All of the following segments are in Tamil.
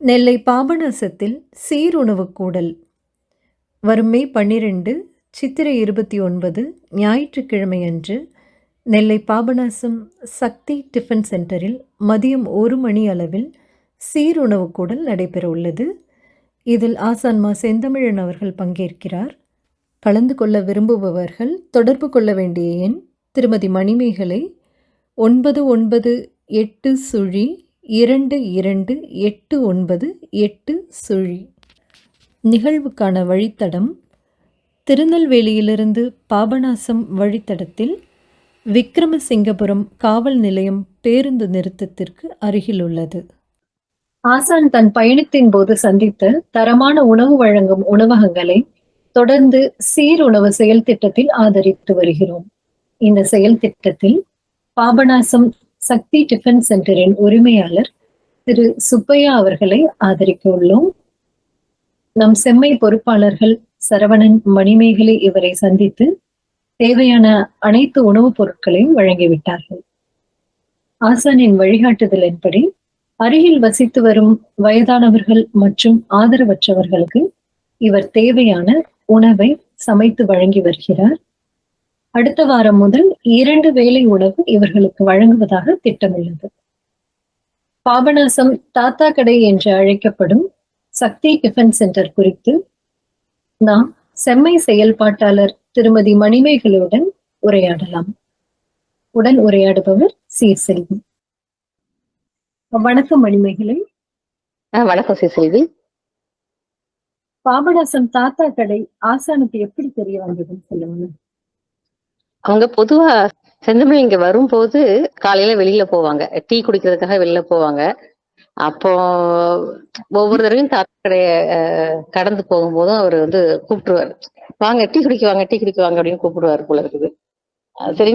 நெல்லை பாபநாசத்தில் சீருணவு கூடல். வரும் மே பன்னிரண்டு சித்திரை இருபத்தி ஒன்பது ஞாயிற்றுக்கிழமை அன்று நெல்லை பாபநாசம் சக்தி டிஃபன் சென்டரில் மதியம் ஒரு மணி அளவில் சீருணவு கூடல் நடைபெற உள்ளது. இதில் ஆசான்மா செந்தமிழன் அவர்கள் பங்கேற்கிறார். கலந்து கொள்ள விரும்புபவர்கள் தொடர்பு கொள்ள வேண்டிய எண் திருமதி மணிமேகலை ஒன்பது ஒன்பது எட்டு சுழி இரண்டு இரண்டு எட்டு ஒன்பது எட்டு சுழி. நிகழ்வுக்கான வழித்தடம் திருநெல்வேலியிலிருந்து பாபநாசம் வழித்தடத்தில் விக்ரமசிங்கபுரம் காவல் நிலையம் பேருந்து நிறுத்தத்திற்கு அருகில் உள்ளது ஆசான் தன் பயணத்தின் போது சந்தித்த தரமான உணவு வழங்கும் உணவகங்களை தொடர்ந்து சீருணவு செயல் திட்டத்தில் ஆதரித்து வருகிறோம். இந்த செயல் திட்டத்தில் பாபநாசம் சக்தி டிஃபன் சென்டரின் உரிமையாளர் திரு சுப்பையா அவர்களை ஆதரிக்க உள்ளோம் நம் செம்மை பொறுப்பாளர்கள் சரவணன் மணிமேகலை இவரை சந்தித்து தேவையான அனைத்து உணவுப் பொருட்களையும் வழங்கிவிட்டார்கள். ஆசானின் வழிகாட்டுதலின்படி அருகில் வசித்து வரும் வயதானவர்கள் மற்றும் ஆதரவற்றவர்களுக்கு இவர் தேவையான உணவை சமைத்து வழங்கி வருகிறார். அடுத்த வாரம் முதல் இரண்டு வேளை உணவு இவர்களுக்கு வழங்குவதாக திட்டமுள்ளது பாபநாசம் தாத்தா கடை என்று அழைக்கப்படும் சக்தி டிஃபன் சென்டர் குறித்து நாம் செம்மை செயல்பாட்டாளர் திருமதி மணிமேகலுடன் உரையாடலாம். உடன் உரையாடுபவர் சீர் செல்வி. வணக்கம் மணிமேகலை. வணக்கம் சிசெல்வி பாபநாசம் தாத்தா கடை ஆசானுக்கு எப்படி தெரிய வந்ததுன்னு சொல்லுங்க. அவங்க பொதுவா செந்தமிழ் இங்க வரும்போது காலையில வெளியில போவாங்க. டீ குடிக்கிறதுக்காக வெளியில போவாங்க. அப்போ ஒவ்வொரு தடவையும் தாத்தா கடைய கடந்து போகும்போதும் அவர் வந்து கூப்பிட்டுருவாரு. வாங்க டீ குடிக்க வாங்க டீ குடிக்க வாங்க அப்படின்னு கூப்பிடுவாரு போல இருக்குது. சரி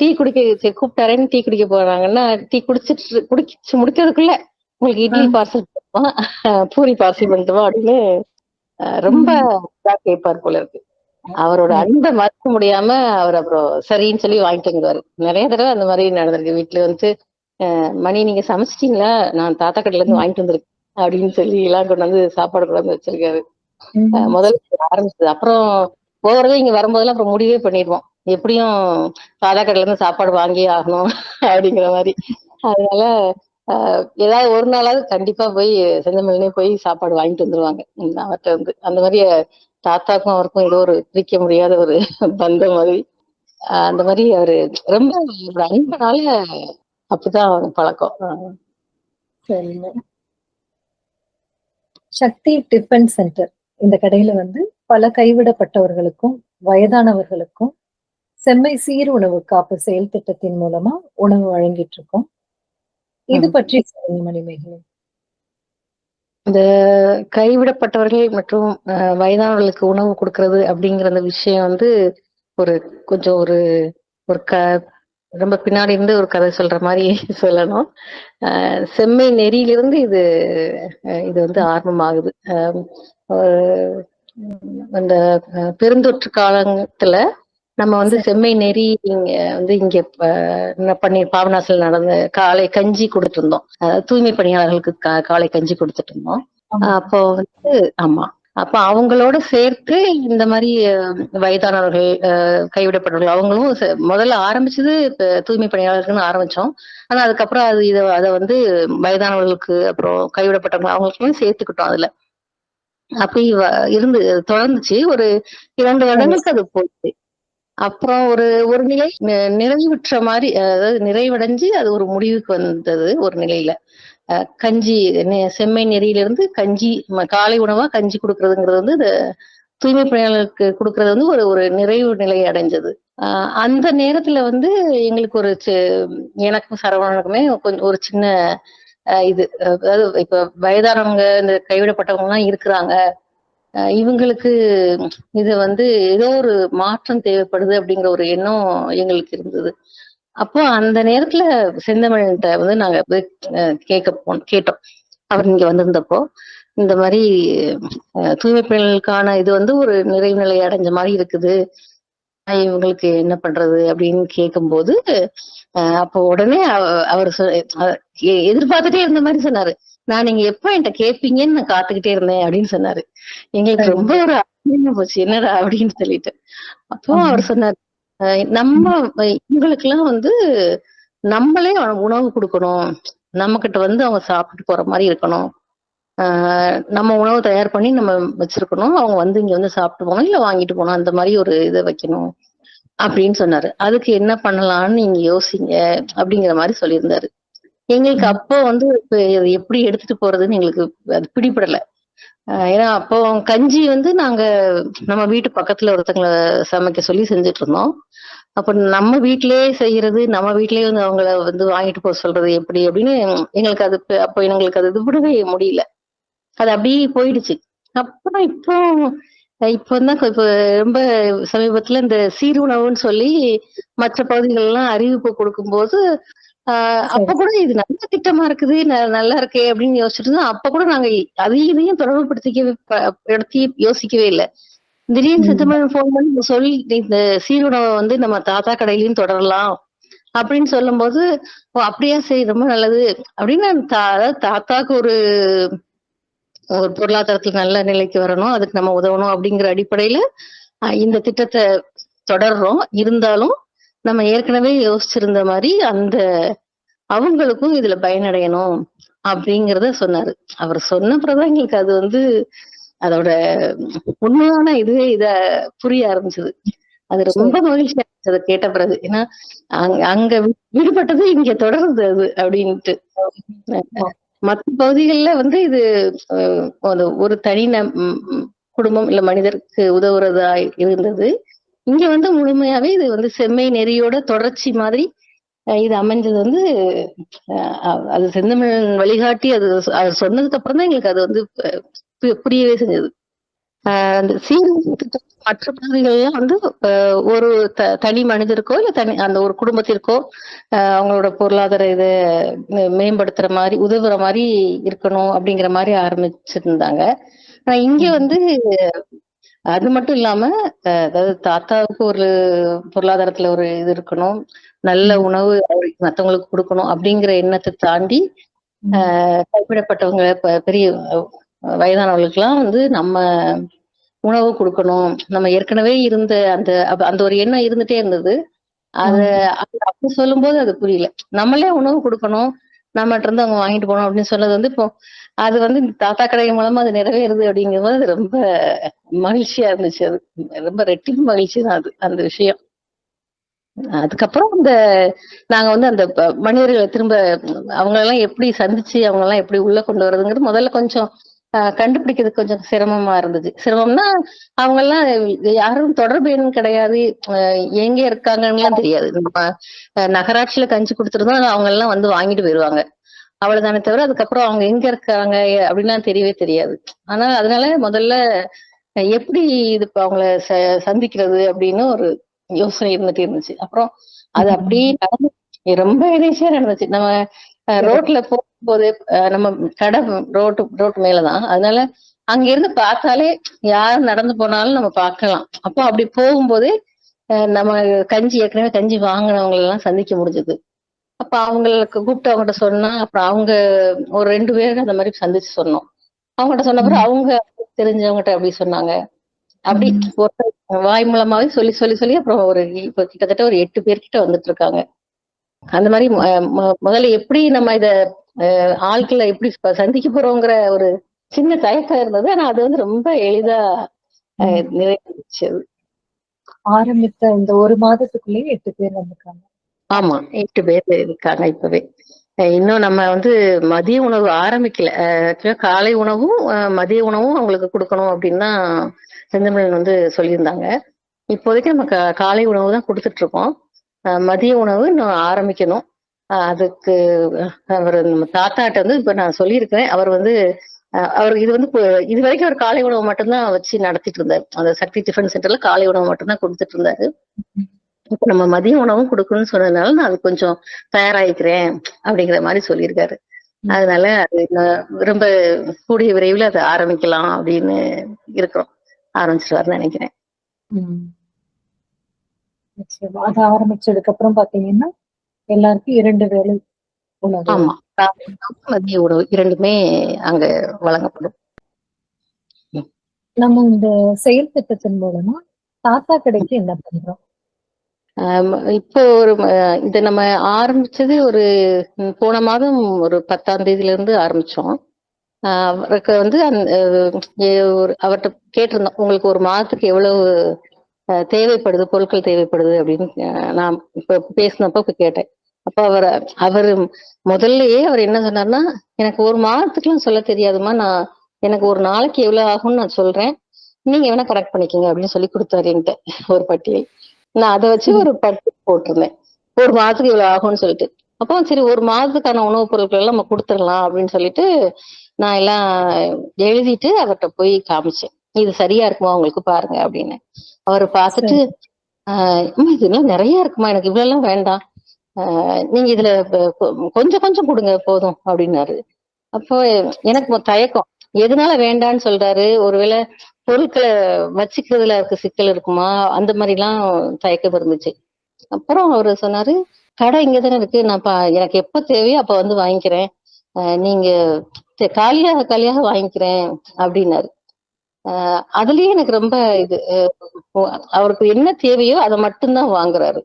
டீ குடிக்க சரி, கூப்பிட்டாரேன்னு டீ குடிக்க போறாங்கன்னா டீ குடிச்சிட்டு குடிச்சு முடிக்கிறதுக்குள்ள உங்களுக்கு இட்லி பார்சல் பண்ணுமா பூரி பார்சல் பண்ணுமா அப்படின்னு ரொம்ப கேட்பார் போல இருக்கு. அவரோட அன்பை மறக்க முடியாம அவர் அப்புறம் சரின்னு சொல்லி வாங்கிட்டு வந்துருவாரு. நிறைய தடவை அந்த மாதிரி நடந்திருக்கு. வீட்டுல வந்து அஹ், மணி நீங்க சமைச்சிட்டீங்களா? நான் தாத்தா கடையில இருந்து வாங்கிட்டு வந்திருக்கேன் அப்படின்னு சொல்லி எல்லாம் கொண்டு வந்து சாப்பாடு கொண்டு வந்து வச்சிருக்காரு. முதல்ல ஆரம்பிச்சது. அப்புறம் போறதே இங்க வரும்போதெல்லாம் அப்புறம் முடிவே பண்ணிடுவோம். எப்படியும் தாத்தா கடையில இருந்து சாப்பாடு வாங்கியே ஆகணும் அப்படிங்கிற மாதிரி. அதனால ஏதாவது ஒரு நாளாவது கண்டிப்பா போய் செந்தமிழ்னே போய் சாப்பாடு வாங்கிட்டு வந்துருவாங்க. உம், அவர்ட்ட வந்து. அந்த மாதிரி தாத்தாக்கும் அவருக்கும் ஏதோ ஒரு பிரிக்க முடியாத ஒரு பந்தம் மாதிரி. அந்த மாதிரி அவரு ரொம்ப ஒரு அன்பனால அப்படிதான் அவங்க பழக்கம். சரிங்க. Sakthi tiffin centre. இந்த கடையில வந்து பல கைவிடப்பட்டவர்களுக்கும் வயதானவர்களுக்கும் செம்மை சீர் உணவு காப்பு செயல் திட்டத்தின் மூலமா உணவு வழங்கிட்டு இருக்கோம். இது. பற்றி சொல்லுங்க மணிமேகலை. இந்த கைவிடப்பட்டவர்கள் மற்றும் வயதானவர்களுக்கு உணவு கொடுக்கறது அப்படிங்கிற அந்த விஷயம் வந்து ஒரு கொஞ்சம் ஒரு ஒரு க ரொம்ப பின்னாடி இருந்து ஒரு கதை சொல்ற மாதிரி சொல்லணும். செம்மை நெறியிலிருந்து இது இது வந்து ஆரம்பமாகுது. அந்த பெருந்தொற்று காலத்துல நம்ம வந்து செம்மை நெறி இங்க வந்து இங்க பண்ணி பாபநாசில் நடந்த காலை கஞ்சி அதாவது தூய்மை பணியாளர்களுக்கு காலை கஞ்சி கொடுத்துட்டு இருந்தோம். அப்போ வந்து ஆமா. அப்ப அவங்களோட சேர்த்து இந்த மாதிரி வயதானவர்கள் கைவிடப்பட்டவர்கள் அவங்களும் முதல்ல ஆரம்பிச்சது இப்ப தூய்மை பணியாளர்கள்னு ஆரம்பிச்சோம். ஆனா அதுக்கப்புறம் அது இதை அதை வந்து வயதானவர்களுக்கு அப்புறம் கைவிடப்பட்டவங்க அவங்களுக்கும் சேர்த்துக்கிட்டோம் அதுல. அப்படி இருந்து தொடர்ந்துச்சு. ஒரு இரண்டு வருடங்களுக்கு அது போச்சு. அப்புறம் ஒரு ஒரு நிலை நிறைவுற்ற மாதிரி அதாவது நிறைவடைஞ்சு அது ஒரு முடிவுக்கு வந்தது ஒரு நிலையில. கஞ்சி நெ- செம்மை நெறியிலிருந்து கஞ்சி காலை உணவா கஞ்சி கொடுக்கறதுங்கிறது வந்து இந்த தூய்மை பணியாளர்களுக்கு கொடுக்கறது வந்து ஒரு ஒரு நிறைவு நிலை அடைஞ்சது. அந்த நேரத்துல வந்து எங்களுக்கு ஒரு எனக்கும் சரவணனுக்குமே கொஞ்சம் ஒரு சின்ன இது அதாவது இப்ப வயதானவங்க இந்த கைவிடப்பட்டவங்க எல்லாம் இருக்கிறாங்க. இவங்களுக்கு இது வந்து ஏதோ ஒரு மாற்றம் தேவைப்படுது அப்படிங்கிற ஒரு எண்ணம் எங்களுக்கு இருந்தது. அப்போ அந்த நேரத்துல செந்தமிழ்கிட்ட வந்து நாங்க போய் கேட்க போனோம் கேட்டோம். அவர் இங்க வந்திருந்தப்போ இந்த மாதிரி தூய்மை பெண்களுக்கான இது வந்து ஒரு நிறைவு நிலை அடைஞ்ச மாதிரி இருக்குது. இவங்களுக்கு என்ன பண்றது அப்படின்னு கேட்கும்போது அஹ் அப்போ உடனே அவர் எதிர்பார்த்துட்டே இருந்த மாதிரி சொன்னாரு. நான் நீங்க எப்ப என்கிட்ட கேட்பீங்கன்னு நான் காத்துக்கிட்டே இருந்தேன் அப்படின்னு சொன்னாரு. எங்களுக்கு ரொம்ப ஒரு ஆச்சரியமா போச்சு. என்னடா அப்படின்னு சொல்லிட்டு. அப்போ. அவர் சொன்னார் நம்ம இவங்களுக்கு எல்லாம் வந்து நம்மளே உணவு கொடுக்கணும். நம்ம கிட்ட வந்து அவங்க சாப்பிட்டு போற மாதிரி இருக்கணும். ஆஹ் நம்ம உணவு தயார் பண்ணி நம்ம வச்சிருக்கணும். அவங்க வந்து இங்க வந்து சாப்பிட்டு போகணும். இல்ல வாங்கிட்டு போகணும். அந்த மாதிரி ஒரு இதை வைக்கணும் அப்படின்னு சொன்னாரு. அதுக்கு என்ன பண்ணலாம்னு நீங்க யோசிங்க அப்படிங்கிற மாதிரி சொல்லியிருந்தாரு. எங்களுக்கு அப்போ வந்து எப்படி எடுத்துட்டு போறதுன்னு எங்களுக்கு அது பிடிபடல. ஏன்னா அப்போ கஞ்சி வந்து நாங்க நம்ம வீட்டு பக்கத்துல ஒருத்தங்களை சமைக்க சொல்லி செஞ்சுட்டு இருந்தோம். அப்ப நம்ம வீட்டிலேயே செய்யறது நம்ம வீட்டிலேயே வந்து அவங்கள வந்து வாங்கிட்டு போக சொல்றது எப்படி அப்படின்னு எங்களுக்கு அது அப்ப அப்போ எங்களுக்கு அது இது விடவே முடியல. அது அப்படியே போயிடுச்சு. அப்புறம் இப்போ இப்போ தான் இப்ப ரொம்ப சமீபத்துல இந்த சீருணவுன்னு சொல்லி மற்ற பகுதிகள் எல்லாம் அறிவிப்பு கொடுக்கும்போது அப்ப கூட இது நல்ல திட்டமா இருக்குது நல்லா இருக்கே அப்படின்னு யோசிச்சுட்டு இருந்தோம் அப்ப கூட நாங்க அதையும் இதையும் தொடர்புபடுத்திக்கவே படுத்தி யோசிக்கவே இல்லை. திடீர்னு ம். சித்தமன் ஃபோன் பண்ணி சொல்லி இந்த சீருணவை வந்து நம்ம தாத்தா கடையிலயும் தொடரலாம். அப்படின்னு சொல்லும்போது ஓ அப்படியா சரி ரொம்ப நல்லது. அப்படின்னு தாத்தாக்கு ஒரு ஒரு பொருளாதாரத்துல நல்ல நிலைக்கு வரணும் அதுக்கு நம்ம உதவணும் அப்படிங்கிற அடிப்படையில இந்த திட்டத்தை தொடர்றோம். இருந்தாலும் நம்ம ஏற்கனவே யோசிச்சிருந்த மாதிரி அந்த அவங்களுக்கும் இதுல பயனடையணும் அப்படிங்கறத சொன்னாரு. அவர் சொன்ன பிறகுதான் எங்களுக்கு அது வந்து அதோட உண்மையான இதுவே இத புரிய ஆரம்பிச்சது. அது ரொம்ப மகிழ்ச்சியா இருந்துச்சு அதை கேட்ட பிறகு. ஏன்னா அங்க விடுபட்டது இங்க தொடருது அது அப்படின்ட்டு. மற்ற பகுதிகள்ல வந்து இது ஒரு தனி குடும்பம் இல்ல மனிதருக்கு உதவுறதா இருந்தது. இங்க வந்து முழுமையாவே இது வந்து செம்மை நெறியோட தொடர்ச்சி மாதிரி இது அமைஞ்சது வந்து அது செந்தமிழன் வழிகாட்டி அது அது சொன்னதுக்கு அப்புறம் தான் எங்களுக்கு அது வந்து புரியவே செஞ்சது. அந்த சீர்திருத்த மற்ற பகுதிகள்லாம் வந்து ஒரு த- தனி மனிதருக்கோ இல்ல தனி அந்த ஒரு குடும்பத்திற்கோ அவங்களோட பொருளாதார இதை மேம்படுத்துற மாதிரி உதவுற மாதிரி இருக்கணும் அப்படிங்கிற மாதிரி ஆரம்பிச்சிருந்தாங்க. ஆனா இங்க வந்து அது மட்டும் இல்லாம அதாவது தாத்தாவுக்கு ஒரு பொருளாதாரத்துல ஒரு இது இருக்கணும் நல்ல உணவு மத்தவங்களுக்கு கொடுக்கணும் அப்படிங்கிற எண்ணத்தை தாண்டி ஆஹ் கைவிடப்பட்டவங்க பெரிய அஹ், வயதானவர்களுக்கெல்லாம் வந்து நம்ம உணவு கொடுக்கணும். நம்ம ஏற்கனவே இருந்த அந்த அந்த ஒரு எண்ணம் இருந்துட்டே இருந்தது. அத அது அப்படி சொல்லும்போது அது புரியல. நம்மளே உணவு கொடுக்கணும் நம்மகிட்ட இருந்து அவங்க வாங்கிட்டு போகணும் அப்படின்னு சொன்னது வந்து இப்போ அது வந்து தாத்தா கடை மூலமா அது நிறைவேறுது அப்படிங்கும்போது அது ரொம்ப மகிழ்ச்சியா இருந்துச்சு. அது ரொம்ப ரெட்டிப்பு மகிழ்ச்சி தான் அது அந்த விஷயம். அதுக்கப்புறம் அந்த நாங்க வந்து அந்த மனிதர்களை திரும்ப அவங்களெல்லாம் எப்படி சந்திச்சு அவங்க எல்லாம் எப்படி உள்ள கொண்டு வர்றதுங்கிறது முதல்ல கொஞ்சம் கண்டுபிடிக்கிறது கொஞ்சம் சிரமமா இருந்துச்சு சிரமம்னா அவங்க எல்லாம் யாரும் தொடர்பு எண் கிடையாது. ஆஹ், எங்க இருக்காங்கன்னு தெரியாது. நம்ம நகராட்சியில கஞ்சி கொடுத்துருந்தோம் அவங்க எல்லாம் வந்து வாங்கிட்டு போயிருவாங்க. அவ்வளவுதானே தவிர அதுக்கப்புறம் அவங்க எங்க இருக்காங்க அப்படின்லாம் தெரியவே தெரியாது. ஆனா அதனால முதல்ல எப்படி இது அவங்கள சந்திக்கிறது அப்படின்னு ஒரு யோசனை இருந்துட்டு இருந்துச்சு. அப்புறம் அது அப்படியே நடந்து ரொம்ப எதேச்சியா நடந்துச்சு. நம்ம ரோட்ல போகும்போது நம்ம கடை ரோட்டு ரோட்டு மேலதான். அதனால அங்க இருந்து பார்த்தாலே யார் நடந்து போனாலும் நம்ம பார்க்கலாம். அப்போ அப்படி போகும்போதே நம்ம கஞ்சி ஏற்கனவே கஞ்சி வாங்கினவங்க எல்லாம் சந்திக்க முடிஞ்சது. அப்ப அவங்களுக்கு கூப்பிட்டு அவங்ககிட்ட சொன்னா அப்புறம் அவங்க ஒரு ரெண்டு பேரும் அந்த மாதிரி சந்திச்சு சொன்னோம். அவங்ககிட்ட சொன்ன பிறகு அவங்க தெரிஞ்சவங்ககிட்ட அப்படி சொன்னாங்க. அப்படி வாய் மூலமாவே சொல்லி சொல்லி சொல்லி அப்புறம் ஒரு இப்ப கிட்டத்தட்ட ஒரு எட்டு பேர்கிட்ட வந்துட்டு இருக்காங்க. அந்த மாதிரி முதல்ல எப்படி நம்ம இத ஆட்களை எப்படி சந்திக்க போறோங்கிற ஒரு சின்ன தயக்கம் இருந்தது. ஆனா அது வந்து ரொம்ப எளிதா நிறைவேறிச்சு. ஆரம்பித்த இந்த ஒரு மாதத்துக்குள்ளேயே எட்டு பேர் வந்திருக்காங்க. ஆமா எட்டு பேர் இருக்காங்க இப்பவே. இன்னும் நம்ம வந்து மதிய உணவு ஆரம்பிக்கல. காலை உணவும் மதிய உணவும் அவங்களுக்கு கொடுக்கணும் அப்படின்னு தான் செந்தமிழன் வந்து சொல்லியிருந்தாங்க. இப்போதைக்கு நம்ம காலை உணவு தான் கொடுத்துட்டு இருக்கோம் மதிய உணவு இன்னும் ஆரம்பிக்கணும். அதுக்கு அவர் நம்ம தாத்தாட்ட வந்து இப்ப நான் சொல்லியிருக்கேன் அவர் வந்து அவர் இது வந்து இது வரைக்கும் அவர் காலை உணவு மட்டும்தான் வச்சு நடத்திட்டு இருந்தார். அந்த சக்தி டிஃபன் சென்டர்ல காலை உணவு மட்டும்தான் கொடுத்துட்டு இருந்தாரு. இப்ப நம்ம மதிய உணவும் கொடுக்கணும்னு சொன்னதுனால நான் அது கொஞ்சம் தயாராகிக்கிறேன் அப்படிங்கிற மாதிரி சொல்லியிருக்காரு. அதனால அது ரொம்ப கூடிய விரைவில் அதை ஆரம்பிக்கலாம் அப்படின்னு இருக்கிறோம். ஆரம்பிச்சிருவாருன்னு நினைக்கிறேன். அது ஆரம்பிச்சதுக்கு அப்புறம் பாத்தீங்கன்னா எல்லாருக்கும் இரண்டு வேளை உணவு. ஆமா. மதிய உணவு இரண்டுமே அங்க வழங்கப்படும். நம்ம இந்த செயல் திட்டத்தின் மூலமா தாத்தா கடைக்கு என்ன பண்றோம்? இப்போ ஒரு இதை நம்ம ஆரம்பிச்சது ஒரு போன மாதம் ஒரு பத்தாம் தேதியில இருந்து ஆரம்பிச்சோம் அவருக்கு வந்து ஒரு அவர்கிட்ட கேட்டிருந்தோம் உங்களுக்கு ஒரு மாதத்துக்கு எவ்வளவு தேவைப்படுது பொருட்கள் தேவைப்படுது? அப்படின்னு நான் இப்ப பேசினப்ப இப்போ கேட்டேன். அப்ப அவர் அவர் முதல்லயே அவர் என்ன சொன்னார்னா எனக்கு ஒரு மாதத்துக்குலாம் சொல்ல தெரியாதுமா நான் எனக்கு ஒரு நாளைக்கு எவ்வளவு ஆகும்னு நான் சொல்றேன். நீங்க வேணா கரெக்ட் பண்ணிக்கங்க அப்படின்னு சொல்லி கொடுத்தாரு என்கிட்ட ஒரு பட்டியல். நான் அதை வச்சு ஒரு பட்டியல் போட்டிருந்தேன். ஒரு மாதத்துக்கு இவ்வளவு ஆகும்னு சொல்லிட்டு. அப்போ சரி ஒரு மாதத்துக்கான உணவுப் பொருட்கள் எல்லாம் நம்ம கொடுத்துடலாம் அப்படின்னு சொல்லிட்டு நான் எல்லாம் எழுதிட்டு அவர்கிட்ட போய் காமிச்சேன். இது சரியா இருக்குமா? உங்களுக்கு பாருங்க அப்படின்னு. அவர் பார்த்துட்டு ஆஹ் இதெல்லாம் நிறைய இருக்குமா? எனக்கு இவ்வளவு எல்லாம் வேண்டாம். ஆஹ் நீங்க இதுல கொஞ்சம் கொஞ்சம் கொடுங்க போதும் அப்படின்னாரு. அப்போ எனக்கு தயக்கம். எதனால வேண்டான்னு சொல்றாரு. ஒருவேளை பொருட்களை வச்சுக்கிறதுல இருக்க சிக்கல் இருக்குமா? அந்த மாதிரி எல்லாம் தயக்கம் இருந்துச்சு. அப்புறம் அவரு சொன்னாரு கடை இங்கதானே இருக்கு. நான் எனக்கு எப்ப தேவையோ அப்ப வந்து வாங்கிக்கிறேன். ஆஹ் நீங்க காலியாக காலியாக வாங்கிக்கிறேன். அப்படின்னாரு. ஆஹ் அதுலயே எனக்கு ரொம்ப இது அஹ் அவருக்கு என்ன தேவையோ அதை மட்டும்தான் வாங்குறாரு.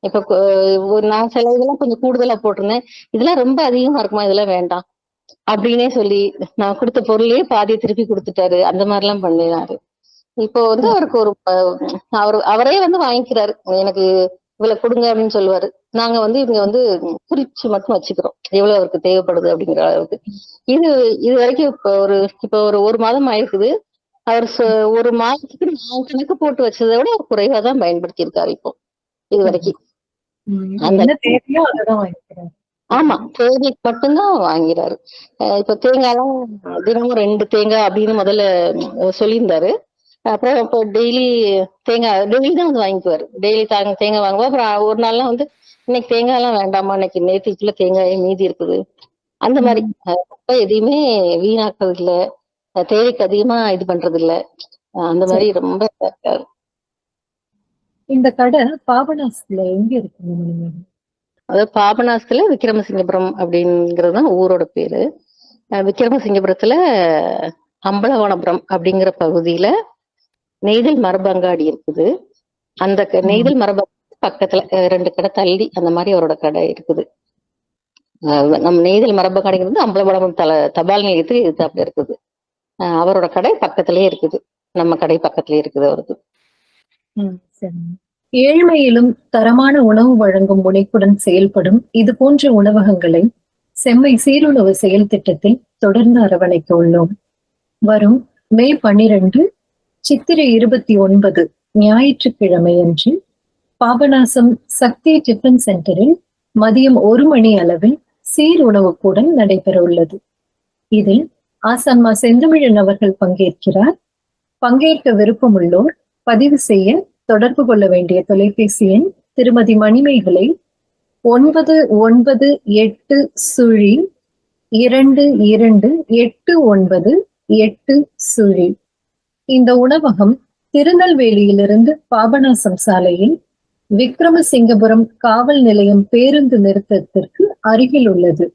இப்ப நான் சில இதெல்லாம் கொஞ்சம் கூடுதலா போட்டிருந்தேன். இதெல்லாம் ரொம்ப அதிகமா இருக்குமா? இதெல்லாம் வேண்டாம். அப்படின்னே சொல்லி நான் கொடுத்த பொருளையே பாதியை திருப்பி கொடுத்துட்டாரு. அந்த மாதிரி எல்லாம் பண்ணினாரு. இப்போ வந்து அவருக்கு ஒரு அவர் அவரே வந்து வாங்கிக்கிறாரு. எனக்கு இவ்வளவு கொடுங்க அப்படின்னு சொல்லுவாரு. நாங்க வந்து இவங்க வந்து குறிச்சு மட்டும் வச்சுக்கிறோம். எவ்வளவு அவருக்கு தேவைப்படுது அப்படிங்கிற அளவுக்கு. இது இது வரைக்கும் இப்போ ஒரு இப்போ ஒரு ஒரு மாதம் ஆயிருக்குது. அவர் ஒரு மாதத்துக்கு நான் கணக்கு போட்டு வச்சதை விட அவர் குறைவா தான் பயன்படுத்தி இருக்காரு இப்போ. இது வரைக்கும். அந்த- தேவையோ அதான் வாங்கிக்கிறேன் ஆமா. தேவைக்கு மட்டும்தான் வாங்கிறாரு. இப்ப தேங்காய்லாம் தினமும் ரெண்டு தேங்காய் அப்படின்னு முதல்ல சொல்லியிருந்தாரு. அப்புறம் இப்போ டெய்லி தேங்காய் டெய்லி தான் வந்து வாங்கிக்குவாரு. டெய்லி தாங்க தேங்காய் வாங்குவா அப்புறம் ஒரு நாள்லாம் வந்து இன்னைக்கு தேங்காய் எல்லாம் வேண்டாமா இன்னைக்கு நேற்றுக்குள்ள தேங்காயே மீதி இருக்குது. அந்த மாதிரி ரொம்ப எதையுமே வீணாக்குறது இல்ல தேவைக்கு அதிகமா இது பண்றது இல்ல அந்த மாதிரி ரொம்ப. இந்த கடை பாபநாசத்துல எங்க மணிமேகலை அதாவது பாபநாசத்துல விக்ரமசிங்கபுரம் அப்படிங்கிறது தான் ஊரோட பேரு. விக்ரமசிங்கபுரத்துல அம்பலவனபுரம் அப்படிங்கிற பகுதியில நெய்தல் மரபங்காடி இருக்குது. அந்த நெய்தல் மரபங்காடி பக்கத்துல ரெண்டு கடை தள்ளி அந்த மாதிரி அவரோட கடை இருக்குது. நம்ம நெய்தல் மரபங்காடிங்கிறது அம்பலவனபுரம் தல தபால் நிலையத்துக்கு எதிர்த்தாப்புல இருக்குது. அஹ் அவரோட கடை பக்கத்திலேயே இருக்குது. நம்ம கடை பக்கத்திலேயே இருக்குது அவருக்கு. ஏழ்மையிலும் தரமான உணவு வழங்கும் முனைப்புடன் செயல்படும் இது போன்ற உணவகங்களை செம்மை சீருணவு செயல் திட்டத்தில் தொடர்ந்து அரவணைக்க உள்ளோம். வரும் மே பன்னிரண்டு சித்திரை இருபத்தி ஒன்பது ஞாயிற்றுக்கிழமை அன்று பாபநாசம் சக்தி டிஃபன் சென்டரில் மதியம் ஒரு மணி அளவில் சீர் உணவு கூடம் நடைபெற உள்ளது. இதில் ஆசான்மா செந்தமிழன் அவர்கள் பங்கேற்கிறார். பங்கேற்க விருப்பமுள்ளோர் பதிவு செய்ய தொடர்பு கொள்ள வேண்டிய தொலைபேசி எண் திருமதி மணிமேகலை ஒன்பது ஒன்பது எட்டு சுழி இரண்டு இரண்டு எட்டு ஒன்பது எட்டு சுழி. இந்த உணவகம் திருநெல்வேலியிலிருந்து பாபநாசம் சாலையில் விக்ரமசிங்கபுரம் காவல் நிலையம் பேருந்து நிறுத்தத்திற்கு அருகில் உள்ளது.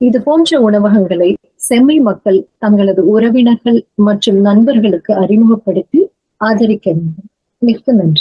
இது போன்ற உணவகங்களை செம்மை மக்கள் தங்களது உறவினர்கள் மற்றும் நண்பர்களுக்கு அறிமுகப்படுத்தி ஆதரிக்க வேண்டும். Excellent.